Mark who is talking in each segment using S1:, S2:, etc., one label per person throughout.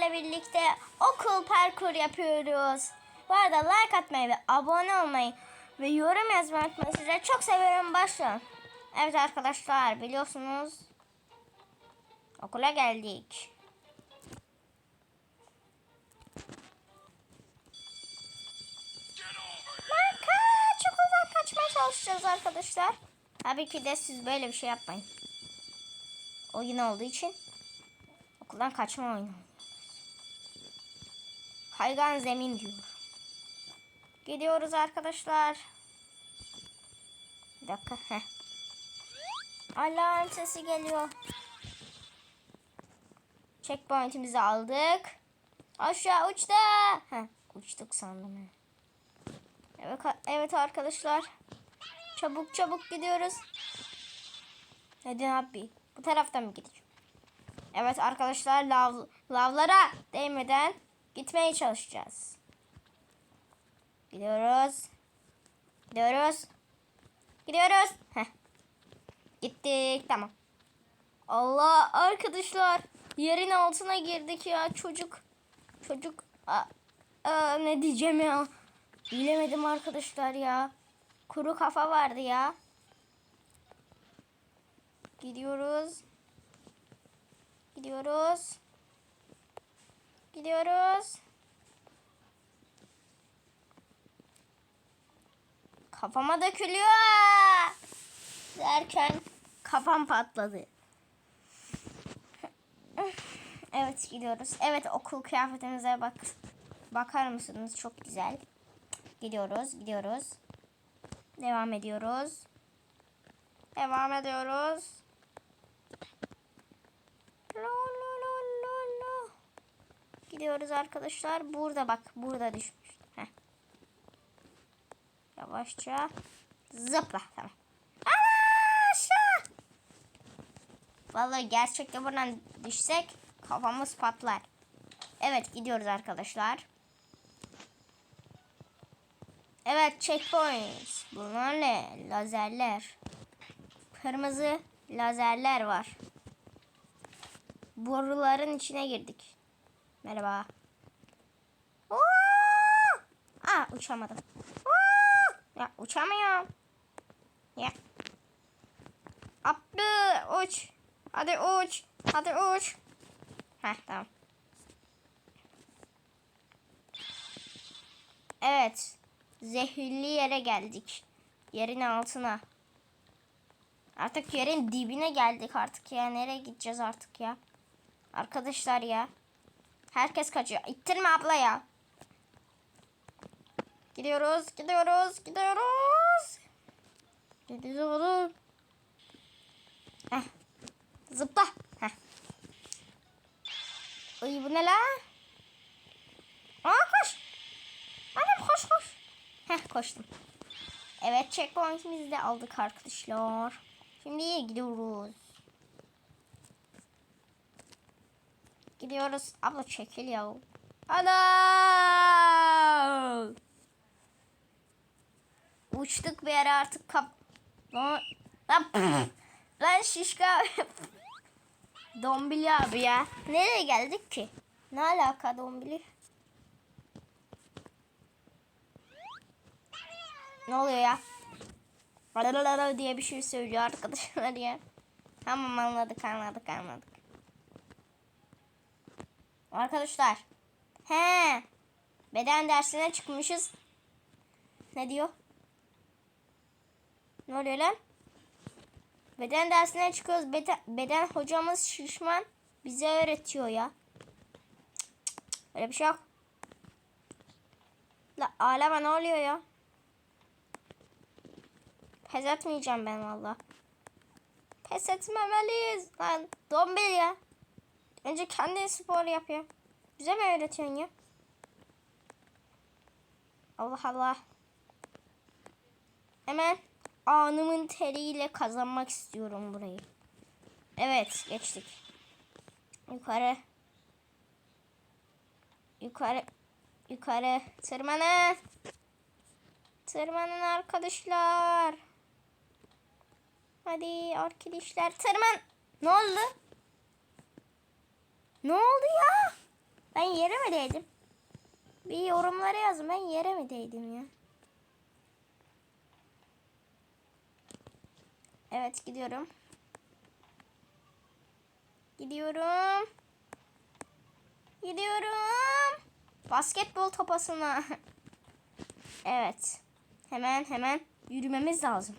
S1: sizlerle birlikte okul parkur yapıyoruz. Bu arada like atmayı ve abone olmayı ve yorum yazmayı unutmayın. Sizleri çok seviyorum. Başlayalım. Evet arkadaşlar biliyorsunuz okula geldik. Lan kaç okuldan kaçmaya çalışacağız arkadaşlar. Tabii ki de siz böyle bir şey yapmayın. Oyun olduğu için okuldan kaçma oyunu. Kaygan zemin diyor. Gidiyoruz arkadaşlar. Bir dakika. Alarm sesi geliyor. Checkpoint'imizi aldık. Aşağı uçta. Heh, uçtuk sandım. Evet, evet arkadaşlar. Çabuk çabuk gidiyoruz. Hadi abi. Bu taraftan mı gideceğim? Evet arkadaşlar lav, lavlara değmeden gitmeye çalışacağız. Gidiyoruz. Gidiyoruz. Gidiyoruz. Heh. Gittik. Tamam. Allah arkadaşlar yerin altına girdik ya çocuk. Çocuk. Aa, aa, ne diyeceğim ya. Bilemedim arkadaşlar ya. Kuru kafa vardı ya. Gidiyoruz. Gidiyoruz. Gidiyoruz. Kafama dökülüyor. Derken kafam patladı. Evet gidiyoruz. Evet okul kıyafetimize bak. Bakar mısınız? Çok güzel. Gidiyoruz, gidiyoruz. Devam ediyoruz. Devam ediyoruz. Gidiyoruz arkadaşlar. Burada bak. Burada düşmüş. Heh. Yavaşça. Zıpla. Tamam. Vallahi gerçekten buradan düşsek kafamız patlar. Evet gidiyoruz arkadaşlar. Evet checkpoint. Bunlar ne? Lazerler. Kırmızı lazerler var. Boruların içine girdik. Merhaba. Oo! Aa uçamadım. Oo! Ya uçamıyorum. Ya. Abi uç. Hadi uç. Hadi uç. Heh tamam. Evet. Zehirli yere geldik. Yerin altına. Artık yerin dibine geldik artık ya. Nereye gideceğiz artık ya? Arkadaşlar ya. Herkes kaçıyor. İttirme abla ya. Gidiyoruz, gidiyoruz, gidiyoruz. Gidiyoruz. Heh. Zıpla. Heh. Uy bu ne la? Aa koş. Annem koş koş. Heh koştum. Evet checkpoint'imizi de aldık arkadaşlar. Şimdi gidiyoruz. Gidiyoruz. Abla çekil ya. Ana! Uçtuk bir yere artık kap... Lan, lan, şişka. Dombili abi ya. Nereye geldik ki? Ne alaka Dombili? Ne oluyor ya? Blablabla diye bir şey söylüyor arkadaşlar ya. Tamam anladık anladık anladık. Arkadaşlar. He. Beden dersine çıkmışız. Ne diyor? Ne oluyor lan? Beden dersine çıkıyoruz. Beden, beden hocamız şişman. Bize öğretiyor ya. Öyle bir şey yok. La aleme ne oluyor ya? Pes etmeyeceğim ben valla. Pes etmemeliyiz. Lan dombil ya. Önce kendi spor yapıyor. Bize mi öğretiyorsun ya? Allah Allah. Hemen anımın teriyle kazanmak istiyorum burayı. Evet geçtik. Yukarı. Yukarı. Yukarı. Tırmanın. Tırmanın arkadaşlar. Hadi arkadaşlar tırman. Ne oldu? Ne oldu ya? yere mi değdim? Bir yorumlara yazın ben yere mi değdim ya? Evet gidiyorum. Gidiyorum. Gidiyorum. Basketbol topasına. evet. Hemen hemen yürümemiz lazım.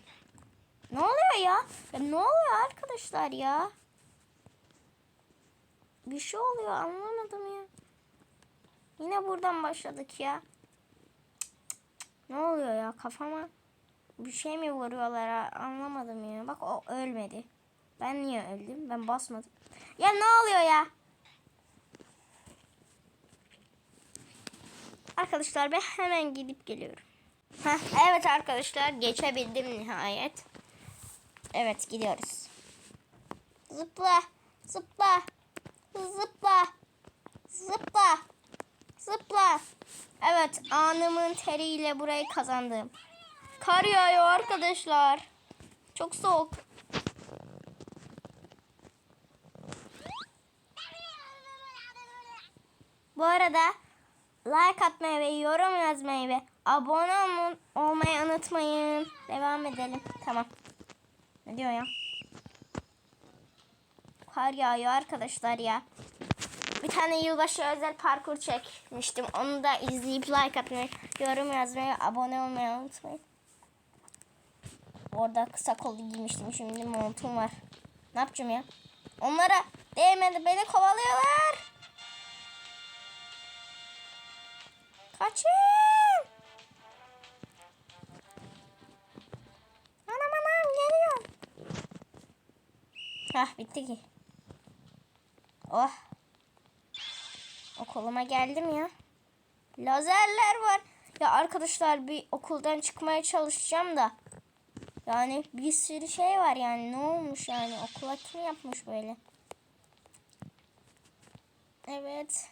S1: Ne oluyor ya? ya ne oluyor arkadaşlar ya? Bir şey oluyor anlamadım ya. Yine buradan başladık ya. Ne oluyor ya kafama? Bir şey mi vuruyorlar anlamadım ya. Bak o ölmedi. Ben niye öldüm? Ben basmadım. Ya ne oluyor ya? Arkadaşlar ben hemen gidip geliyorum. Heh, evet arkadaşlar geçebildim nihayet. Evet gidiyoruz. Zıpla, zıpla, zıpla, zıpla, zıpla. Evet anımın teriyle burayı kazandım. Kar yağıyor arkadaşlar. Çok soğuk. Bu arada like atmayı ve yorum yazmayı ve abone olma- olmayı unutmayın. Devam edelim. Tamam. Ne diyor ya? Kar yağıyor arkadaşlar ya. Bir tane yılbaşı özel parkur çekmiştim. Onu da izleyip like atmayı, yorum yazmayı, abone olmayı unutmayın. Orada kısa kollu giymiştim. Şimdi montum var. Ne yapacağım ya? Onlara değmedi. Beni kovalıyorlar. Kaçın. Anam anam geliyor. Hah bitti ki. Oh. Okuluma geldim ya. Lazerler var. Ya arkadaşlar bir okuldan çıkmaya çalışacağım da. Yani bir sürü şey var yani. Ne olmuş yani? Okula kim yapmış böyle? Evet.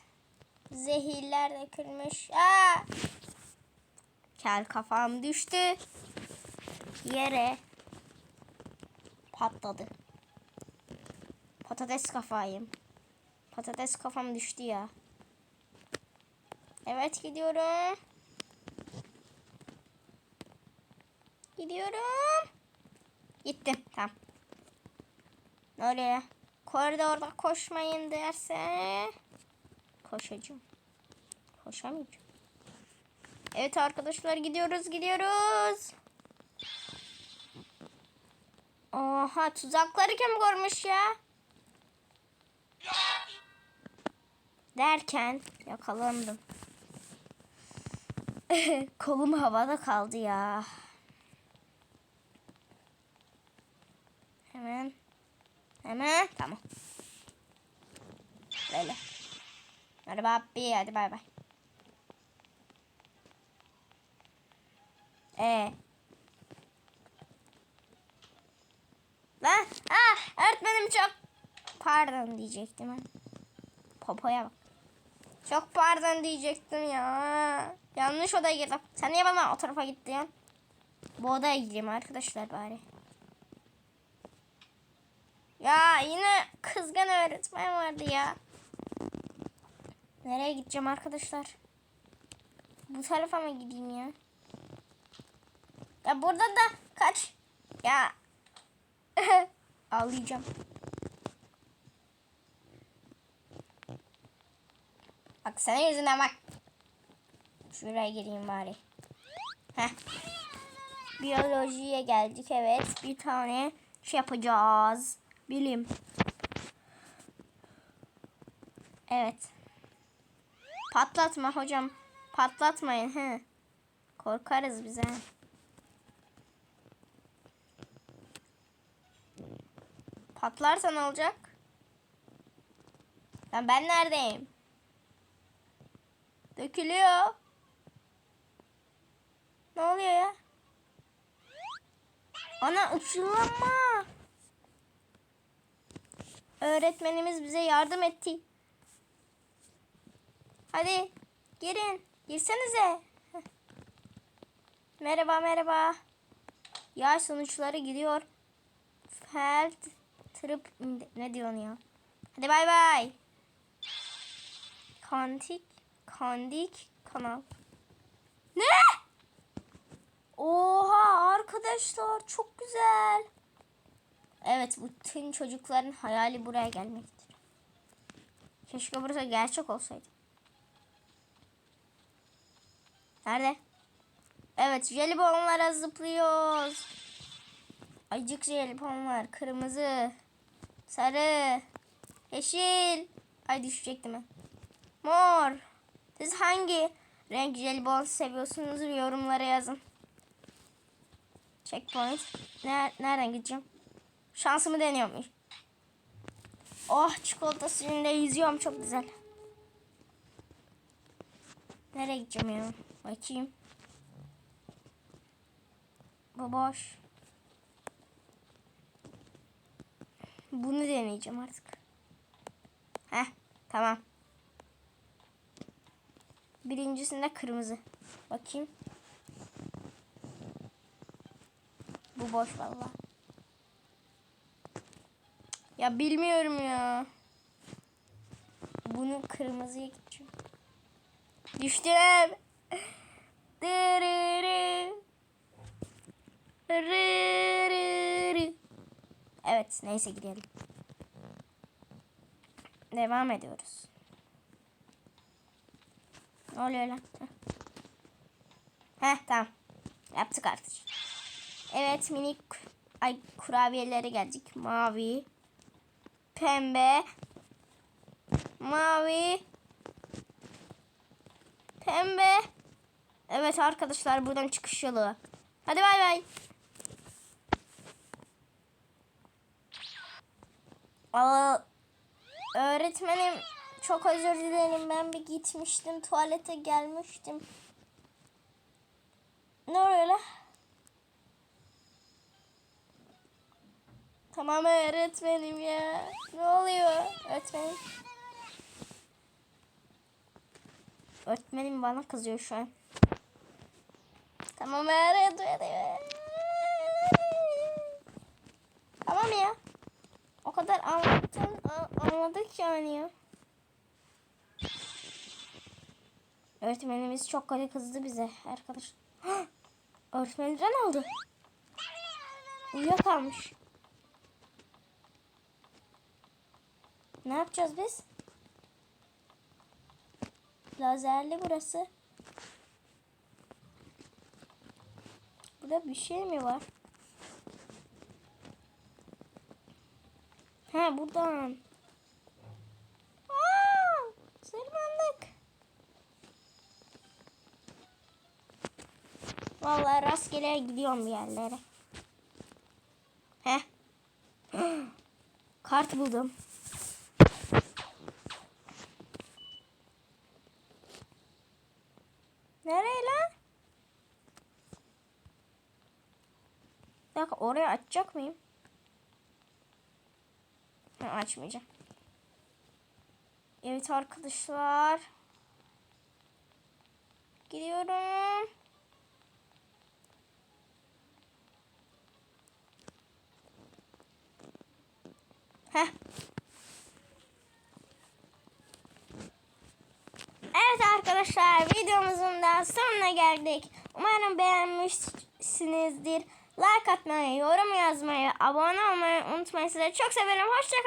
S1: Zehirler dökülmüş. Aa! Kel kafam düştü. Yere. Patladı. Patates kafayım. Patates kafam düştü ya. Evet gidiyorum. Gidiyorum. Gittim. Tamam. Oraya. Koridorda koşmayın derse koşacağım. Koşamayacağım. Evet arkadaşlar gidiyoruz gidiyoruz. Oha tuzakları kim kurmuş ya? Derken yakalandım. Kolum havada kaldı ya. Hemen. Hemen. Tamam. Böyle. Hadi abi hadi bay bay. Ee. Lan ah öğretmenim çok pardon diyecektim ben. Popoya bak. Çok pardon diyecektim ya. Yanlış odaya girdim. Sen niye bana o tarafa gittin? Bu odaya gireyim arkadaşlar bari. Ya yine kızgın öğretmen vardı ya. Nereye gideceğim arkadaşlar? Bu tarafa mı gideyim ya? Ya burada da kaç. Ya. Ağlayacağım. Bak senin yüzünden bak. Şuraya gireyim bari. Heh. Biyolojiye geldik evet. Bir tane şey yapacağız. Bilim. Evet. Patlatma hocam. Patlatmayın. He. Korkarız bize. Patlarsa ne olacak? Lan ben neredeyim? Dökülüyor. Ne oluyor ya? Ana ışınlanma. Öğretmenimiz bize yardım etti. Hadi girin. Girsenize. Merhaba merhaba. Yağ sonuçları gidiyor. Felt trip ne diyorsun ya? Hadi bay bay. Kantik, kandik kanal. Ne? Oha arkadaşlar çok güzel. Evet bütün çocukların hayali buraya gelmektir. Keşke burası gerçek olsaydı. Nerede? Evet jelibonlara zıplıyoruz. Acık jelibonlar. Kırmızı. Sarı. Yeşil. Ay düşecektim ben. Mor. Siz hangi renk jelibon seviyorsunuz yorumlara yazın. Checkpoint. Ner nereden gideceğim? Şansımı deniyorum. Oh çikolata suyunda yüzüyorum çok güzel. Nereye gideceğim ya? Bakayım. Bu boş. Bunu deneyeceğim artık. Heh tamam. Birincisinde kırmızı. Bakayım. Bu boş vallahi. Ya bilmiyorum ya. Bunu kırmızıya gideceğim. Düştüm. Evet neyse gidelim. Devam ediyoruz. Ne oluyor lan? Heh, tamam. Yaptık artık. Evet minik ay kurabiyelere geldik. Mavi. Pembe. Mavi. Pembe. Evet arkadaşlar buradan çıkış yolu. Hadi bay bay. Aa, öğretmenim çok özür dilerim ben bir gitmiştim tuvalete gelmiştim. Ne oluyor lan? Tamam öğretmenim ya. Ne oluyor öğretmenim? Öğretmenim bana kızıyor şu an. Tamam öğretmenim. Tamam ya. O kadar anlattın, anladık yani ya. Öğretmenimiz çok kötü kızdı bize arkadaş. Öğretmenimden aldı. Uyuyakalmış. Ne yapacağız biz? Lazerli burası. Burada bir şey mi var? Ha buradan. Aa, zırmandık. Vallahi rastgele gidiyorum bir yerlere. Heh. Kart buldum. Nereye lan? Bir dakika oraya açacak mıyım? Ha, açmayacağım. Evet arkadaşlar. Gidiyorum. Evet arkadaşlar videomuzun da sonuna geldik. Umarım beğenmişsinizdir. Like atmayı, yorum yazmayı, abone olmayı unutmayın. Sizi çok severim. Hoşçakalın.